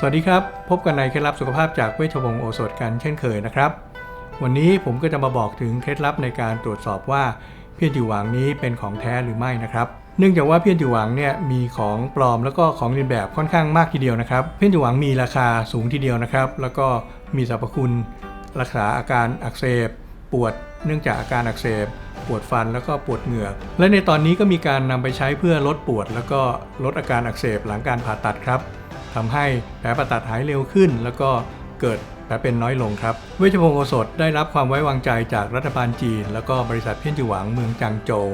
สวัสดีครับ พบกันในเคล็ดลับสุขภาพจากเวชวงศ์โอสถกันเช่นเคยนะครับ วันนี้ผมก็จะมาบอกถึงเคล็ดลับในการตรวจสอบว่าเพี้ยนจิ๋วหวางนี้เป็นของแท้หรือไม่นะครับ เนื่องจากว่าเพี้ยนจิ๋วหวางเนี่ยมีของปลอมแล้วก็ของเลียนแบบค่อนข้างมากทีเดียวนะครับ เพี้ยนจิ๋วหวางมีราคาสูงทีเดียวนะครับ แล้วก็มีสรรพคุณ รักษาอาการอักเสบ ปวด เนื่องจากอาการอักเสบ ปวดฟันแล้วก็ปวดเหงือก และในตอนนี้ก็มีการนำไปใช้เพื่อลดปวด แล้วก็ลดอาการอักเสบหลังการผ่าตัดครับ ทำให้แผลผ่าตัดหายเร็วขึ้น แล้วก็เกิดแผลเป็นน้อยลงครับ เวชพงศ์โอสถได้รับความไว้วางใจจากรัฐบาลจีน แล้วก็บริษัทเพี้ยนจิหวังเมืองจางโจว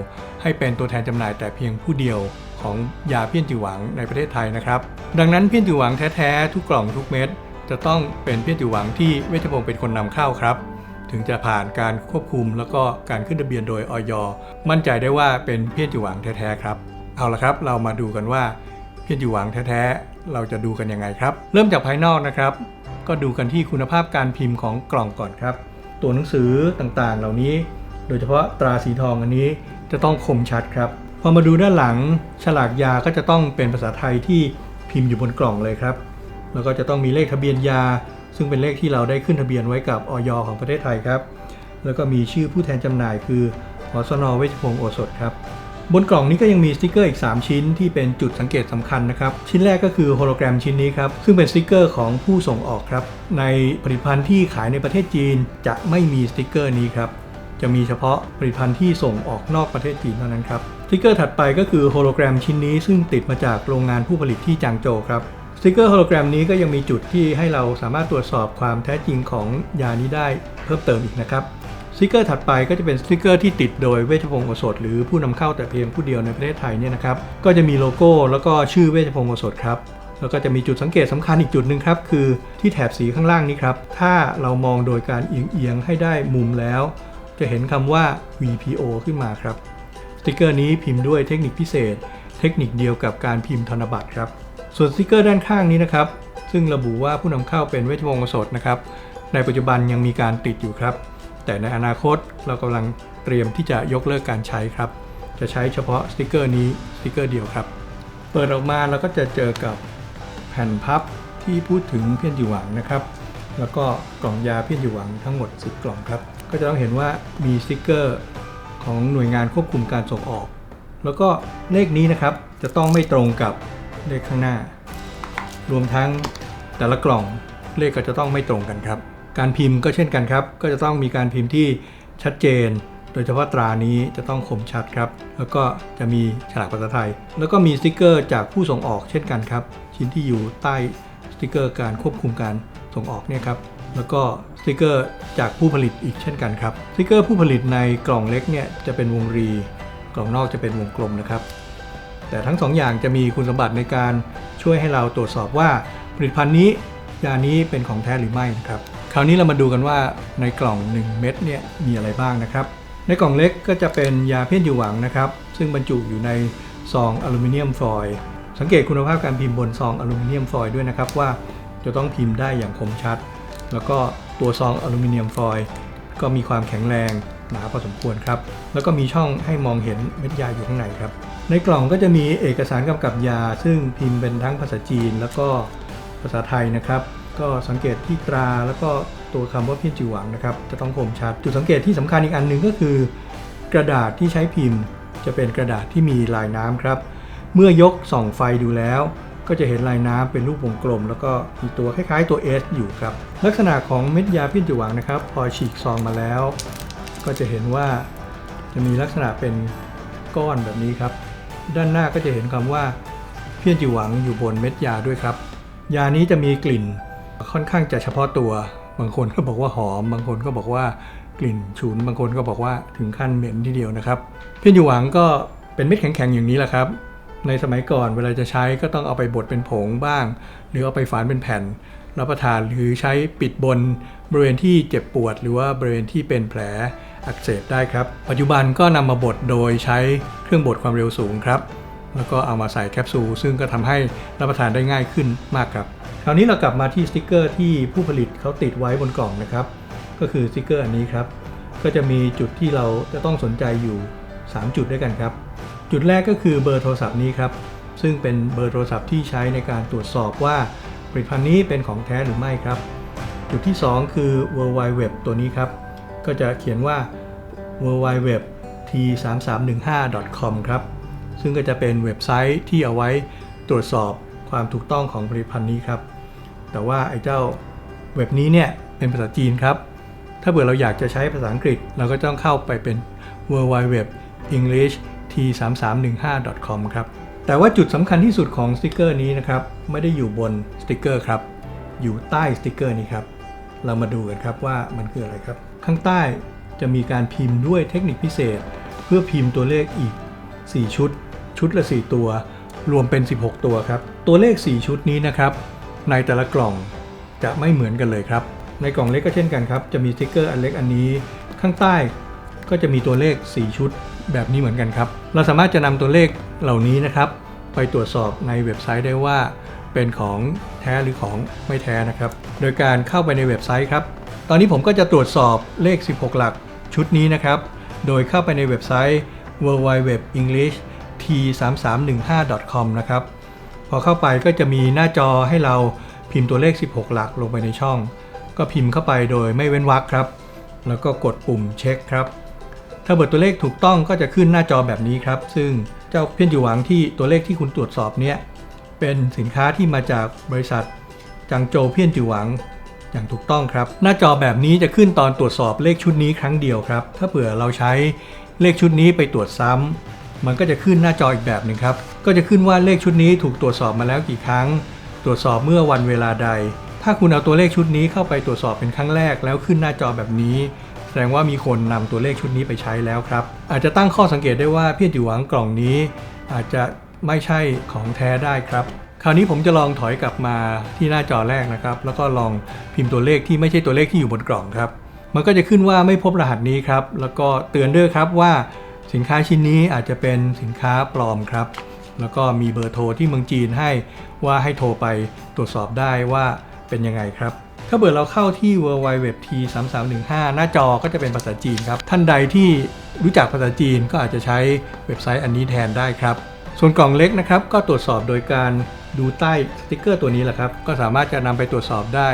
ให้เป็นตัวแทนจำหน่ายแต่เพียงผู้เดียวของยาเพี้ยนจิหวังในประเทศไทยนะครับ ดังนั้นเพี้ยนจิหวังแท้ๆทุกกล่องทุกเม็ดจะต้องเป็นเพี้ยนจิหวังที่เวชพงศ์เป็นคนนำเข้าครับ ถึงจะผ่านการควบคุมแล้วก็การขึ้นทะเบียนโดยออยมั่นใจได้ว่าเป็นเพี้ยนจิหวังแท้ๆครับ เอาละครับ เรามาดูกันว่าเพี้ยนจิวหวังแท้ๆ เราจะดูกันยังไงครับ เริ่มจากภายนอกนะครับ ก็ดูกันที่คุณภาพการพิมพ์ของกล่องก่อนครับ ตัวหนังสือต่างๆ เหล่านี้ โดยเฉพาะตราสีทองอันนี้จะต้องคมชัดครับ พอมาดูด้านหลัง ฉลากยาก็จะต้องเป็นภาษาไทยที่พิมพ์อยู่บนกล่องเลยครับ แล้วก็จะต้องมีเลขทะเบียนยา ซึ่งเป็นเลขที่เราได้ขึ้นทะเบียนไว้กับอยของประเทศไทยครับ แล้วก็มีชื่อผู้แทนจำหน่ายคือหอสนเวชพงศ์โอสถครับ บนกล่องนี้ก็ยังมีสติกเกอร์อีก 3 ชิ้นที่เป็นจุดสังเกตสำคัญนะครับ ชิ้นแรกก็คือโฮโลแกรมชิ้นนี้ครับ ซึ่งเป็นสติกเกอร์ของผู้ส่งออกครับ ในผลิตภัณฑ์ที่ขายในประเทศจีนจะไม่มีสติกเกอร์นี้ครับ จะมีเฉพาะผลิตภัณฑ์ที่ส่งออกนอกประเทศจีนเท่านั้นครับสติกเกอร์ถัดไปก็คือโฮโลแกรมชิ้นนี้ซึ่งติดมาจากโรงงานผู้ผลิตที่จางโจวครับสติกเกอร์โฮโลแกรมนี้ก็ยังมีจุดที่ให้เราสามารถตรวจสอบความแท้จริงของยานี้ได้เพิ่มเติมอีกนะครับ สติกเกอร์ถัดไปก็จะเป็นสติกเกอร์ที่ติดโดยเวชพงศ์โอสถ หรือผู้นำเข้าแต่เพียงผู้เดียวในประเทศไทยเนี่ยนะครับก็จะมีโลโก้แล้วก็ชื่อเวชพงศ์โอสถครับแล้วก็จะมีจุดสังเกตสำคัญอีกจุดหนึ่งครับ คือที่แถบสีข้างล่างนี้ครับ ถ้าเรามองโดยการเอียงๆให้ได้มุมแล้ว จะเห็นคำว่า VPO ขึ้นมาครับสติกเกอร์นี้พิมพ์ด้วยเทคนิคพิเศษ เทคนิคเดียวกับการพิมพ์ธนบัตรครับ ส่วนสติกเกอร์ด้านข้างนี้นะครับ ซึ่งระบุว่าผู้นำเข้าเป็นเวชพงศ์โอสถนะครับ ในปัจจุบันยังมีการติดอยู่ครับ แต่ในอนาคตเรากำลังเตรียมที่จะยกเลิกการใช้ครับ จะใช้เฉพาะสติกเกอร์นี้สติกเกอร์เดียวครับ เปิดออกมาเราก็จะเจอกับแผ่นพับที่พูดถึงเพี้ยนจิหวังนะครับ แล้วก็กล่องยาเพี้ยนจิหวังทั้งหมด 10 กล่องครับ ก็จะต้องเห็นว่ามีสติกเกอร์ของหน่วยงานควบคุมการส่งออก แล้วก็เลขนี้นะครับจะต้องไม่ตรงกับเลขข้างหน้า รวมทั้งแต่ละกล่องเลขก็จะต้องไม่ตรงกันครับ การพิมพ์ก็เช่นกันครับ ก็จะต้องมีการพิมพ์ที่ชัดเจน โดยเฉพาะตรานี้จะต้องคมชัดครับ แล้วก็จะมีฉลากภาษาไทย แล้วก็มีสติกเกอร์จากผู้ส่งออกเช่นกันครับ ชิ้นที่อยู่ใต้สติกเกอร์การควบคุมการส่งออกเนี่ยครับ แล้วก็สติกเกอร์จากผู้ผลิตอีกเช่นกันครับสติกเกอร์ผู้ผลิตในกล่องเล็กเนี่ยจะเป็นวงรี กล่องนอกจะเป็นวงกลมนะครับ แต่ทั้งสองอย่างจะมีคุณสมบัติในการช่วยให้เราตรวจสอบว่าผลิตภัณฑ์นี้ยานี้เป็นของแท้หรือไม่นะครับ คราวนี้เรามาดูกันว่าในกล่อง 1 เม็ดเนี่ยมีอะไรบ้างนะครับ ในกล่องเล็กก็จะเป็นยาเพี้ยนอยู่หวังนะครับ ซึ่งบรรจุอยู่ในซองอลูมิเนียมฟอยล์สังเกตคุณภาพการพิมพ์บนซองอลูมิเนียมฟอยล์ด้วยนะครับว่าจะต้องพิมพ์ได้อย่างคมชัด แล้วก็ตัวซองอลูมิเนียมฟอยล์ก็มีความแข็งแรงหนาพอสมควรครับ แล้วก็มีช่องให้มองเห็นเม็ดยาอยู่ข้างในครับ ในกล่องก็จะมีเอกสารกำกับยา ซึ่งพิมพ์เป็นทั้งภาษาจีน แล้วก็ภาษาไทยนะครับ ก็สังเกตที่ตราแล้วก็ตัวคำว่าเพี้ยนจิ๋วหวังนะครับ จะต้องคมชัด จุดสังเกตที่สำคัญอีกอันหนึ่งก็คือ กระดาษที่ใช้พิมพ์ จะเป็นกระดาษที่มีลายน้ำครับ เมื่อยกส่องไฟดูแล้ว ก็จะเห็นลายน้ำเป็นรูปวงกลม แล้วก็มีตัวคล้ายๆตัว S อยู่ครับ ลักษณะของเม็ดยาเพี้ยนจิ๋วหวังนะครับ พอฉีกซองมาแล้ว ก็จะเห็นว่าจะมีลักษณะเป็นก้อนแบบนี้ครับ ด้านหน้าก็จะเห็นคำว่าเพี้ยนจิ๋วหวังอยู่บนเม็ดยาด้วยครับ ยานี้จะมีกลิ่น ค่อนข้างจะเฉพาะตัว บางคนก็บอกว่าหอม บางคนก็บอกว่ากลิ่นฉุน บางคนก็บอกว่าถึงขั้นเหม็นทีเดียวนะครับ เพี้ยนจิ๋วหวังก็เป็นเม็ดแข็งๆอย่างนี้แหละครับ ในสมัยก่อนเวลาจะใช้ก็ต้องเอาไปบดเป็นผงบ้าง หรือเอาไปฝานเป็นแผ่นรับประทานหรือใช้ปิดบนบริเวณที่เจ็บปวด หรือว่าบริเวณที่เป็นแผลอักเสบได้ครับ ปัจจุบันก็นำมาบดโดยใช้เครื่องบดความเร็วสูงครับ แล้วก็เอามาใส่แคปซูลซึ่งก็ทำให้รับประทานได้ง่ายขึ้นมากครับ คราวนี้เรากลับมาที่สติกเกอร์ที่ผู้ผลิตเขาติดไว้บนกล่องนะครับ ก็คือสติกเกอร์อันนี้ครับ ก็จะมีจุดที่เราจะต้องสนใจอยู่ 3 จุดด้วยกันครับ จุดแรกก็คือเบอร์โทรศัพท์นี้ครับ ซึ่งเป็นเบอร์โทรศัพท์ที่ใช้ในการตรวจสอบว่าผลิตภัณฑ์นี้เป็นของแท้หรือไม่ครับ จุดที่ 2 คือ World Wide Web ตัวนี้ครับ ก็จะเขียนว่า w w w t 3 3 1 5 com ครับ ซึ่งก็จะเป็นเว็บไซต์ที่เอาไว้ตรวจสอบความถูกต้องของผลิตภัณฑ์นี้ครับ แต่ว่าไอ้เจ้าเว็บนี้เนี่ยเป็นภาษาจีนครับ ถ้าเผื่อเราอยากจะใช้ภาษาอังกฤษ เราก็ต้องเข้าไปเป็น w w w english t 3 3 1 5 com ครับ แต่ว่าจุดสำคัญที่สุดของสติกเกอร์นี้นะครับ ไม่ได้อยู่บนสติกเกอร์ครับ อยู่ใต้สติกเกอร์นี้ครับ เรามาดูกันครับว่ามันคืออะไรครับ ข้างใต้จะมีการพิมพ์ด้วยเทคนิคพิเศษ เพื่อพิมพ์ตัวเลขอีก 4 ชุด ชุดละ 4 ตัว รวมเป็น 16 ตัวครับ ตัวเลข 4 ชุดนี้นะครับ ในแต่ละกล่องจะไม่เหมือนกันเลยครับ ในกล่องเล็กก็เช่นกันครับ จะมีสติกเกอร์อันเล็กอันนี้ ข้างใต้ก็จะมีตัวเลข 4 ชุดแบบนี้เหมือนกันครับ เราสามารถจะนำตัวเลขเหล่านี้นะครับ ไปตรวจสอบในเว็บไซต์ได้ว่า เป็นของแท้หรือของไม่แท้นะครับ โดยการเข้าไปในเว็บไซต์ครับ ตอนนี้ผมก็จะตรวจสอบเลข 16 หลักชุดนี้นะครับ โดยเข้าไปในเว็บไซต์ w w w e n g l i s h t 3 3 1 5 com นะครับ พอเข้าไปก็จะมีหน้าจอให้เราพิมพ์ตัวเลข 16 หลักลงไปในช่อง ก็พิมพ์เข้าไปโดยไม่เว้นวรรคครับ แล้วก็กดปุ่มเช็คครับ ถ้าเบิดตัวเลขถูกต้องก็จะขึ้นหน้าจอแบบนี้ครับ ซึ่งเจ้าเพี้ยนจิหวังที่ตัวเลขที่คุณตรวจสอบเนี้ยเป็นสินค้าที่มาจากบริษัทจังโจเพี้ยนจิหวังอย่างถูกต้องครับ หน้าจอแบบนี้จะขึ้นตอนตรวจสอบเลขชุดนี้ครั้งเดียวครับ ถ้าเผื่อเราใช้เลขชุดนี้ไปตรวจซ้ำ มันก็จะขึ้นหน้าจออีกแบบหนึ่งครับ ก็จะขึ้นว่าเลขชุดนี้ถูกตรวจสอบมาแล้วกี่ครั้ง ตรวจสอบเมื่อวันเวลาใด ถ้าคุณเอาตัวเลขชุดนี้เข้าไปตรวจสอบเป็นครั้งแรกแล้วขึ้นหน้าจอแบบนี้ แสดงว่ามีคนนำตัวเลขชุดนี้ไปใช้แล้วครับ อาจจะตั้งข้อสังเกตได้ว่าเพียนจิ๋วหวังกล่องนี้ อาจจะไม่ใช่ของแท้ได้ครับคราวนี้ผมจะลองถอยกลับมาที่หน้าจอแรกนะครับ แล้วก็ลองพิมพ์ตัวเลขที่ไม่ใช่ตัวเลขที่อยู่บนกล่องครับ มันก็จะขึ้นว่าไม่พบรหัสนี้ครับ แล้วก็เตือนด้วยครับว่า สินค้าชิ้นนี้อาจจะเป็นสินค้าปลอมครับ แล้วก็มีเบอร์โทรที่เมืองจีนให้ว่าให้โทรไปตรวจสอบได้ว่าเป็นยังไงครับ ถ้าเกิดเราเข้าที่ w w w t 3 3 1 5หน้าจอก็จะเป็นภาษาจีนครับ ท่านใดที่รู้จักภาษาจีนก็อาจจะใช้เว็บไซต์อันนี้แทนได้ครับ ส่วนกล่องเล็กนะครับ ก็ตรวจสอบโดยการดูใต้สติกเกอร์ตัวนี้แหละครับ ก็สามารถจะนำไปตรวจสอบได้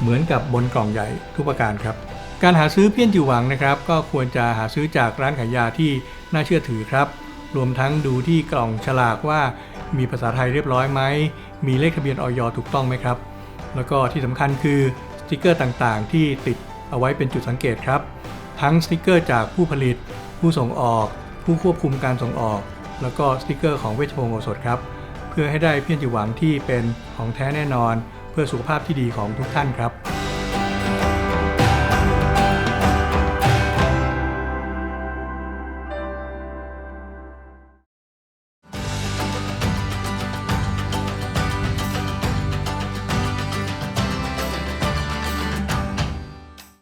เหมือนกับบนกล่องใหญ่ทุกประการครับ การหาซื้อเพี้ยนจิวหวังนะครับ ก็ควรจะหาซื้อจากร้านขายยาที่ น่าเชื่อถือครับ รวมทั้งดูที่กล่องฉลากว่ามีภาษาไทยเรียบร้อยไหม มีเลขทะเบียนออยถูกต้องไหมครับ แล้วก็ที่สำคัญคือสติกเกอร์ต่างๆ ที่ติดเอาไว้เป็นจุดสังเกตครับ ทั้งสติกเกอร์จากผู้ผลิต ผู้ส่งออก ผู้ควบคุมการส่งออก แล้วก็สติกเกอร์ของเวชพงศ์โอสถครับ เพื่อให้ได้เพี้ยนจิหวังที่เป็นของแท้แน่นอน เพื่อสุขภาพที่ดีของทุกท่านครับ